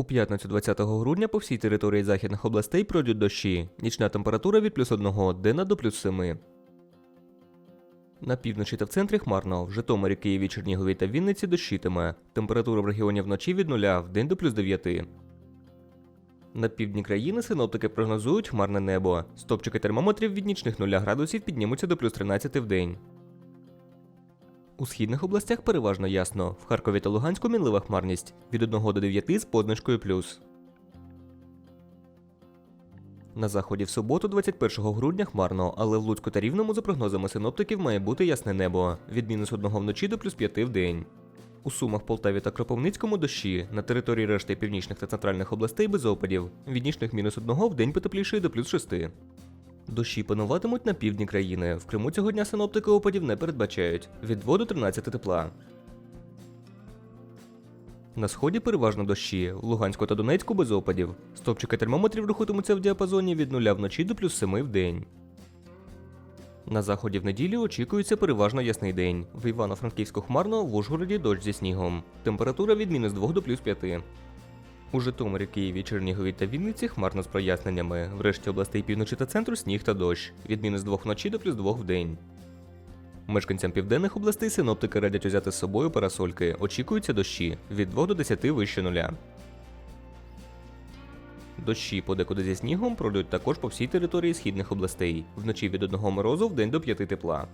У п'ятницю 20 грудня по всій території західних областей пройдуть дощі. Нічна температура від плюс 1 денна до плюс 7. На півночі та в центрі хмарно. В Житомирі, Києві, Чернігові та Вінниці дощитиме. Температура в регіоні вночі від 0 в день до плюс 9. На півдні країни синоптики прогнозують хмарне небо. Стопчики термометрів від нічних 0 градусів піднімуться до плюс 13 в день. У східних областях переважно ясно. В Харкові та Луганську мінлива хмарність від 1 до 9 з позначкою плюс. На заході в суботу, 21 грудня, хмарно, але в Луцьку та Рівному, за прогнозами синоптиків, має бути ясне небо від мінус 1 вночі до плюс 5 в день. У Сумах, Полтаві та Кропивницькому дощі. На території решти північних та центральних областей без опадів. Від нічних мінус 1 в день потеплішає до плюс 6. Дощі пануватимуть на півдні країни. В Криму цього дня синоптики опадів не передбачають від 2 до 13 тепла. На сході переважно дощі, в Луганську та Донецьку без опадів. Стопчики термометрів рухатимуться в діапазоні від 0 вночі до плюс 7 в день. На заході в неділю очікується переважно ясний день. В Івано-Франківську хмарно, в Ужгороді дощ зі снігом. Температура від мінус 2 до плюс 5. У Житомирі, Києві, Чернігові та Вінниці хмарно з проясненнями. В решті областей півночі та центру сніг та дощ. Від мінус 2 вночі до плюс 2 в день. Мешканцям південних областей синоптики радять узяти з собою парасольки. Очікуються дощі від 2 до 10 вище нуля. Дощі подекуди зі снігом пройдуть також по всій території східних областей. Вночі від 1 морозу в день до 5 тепла.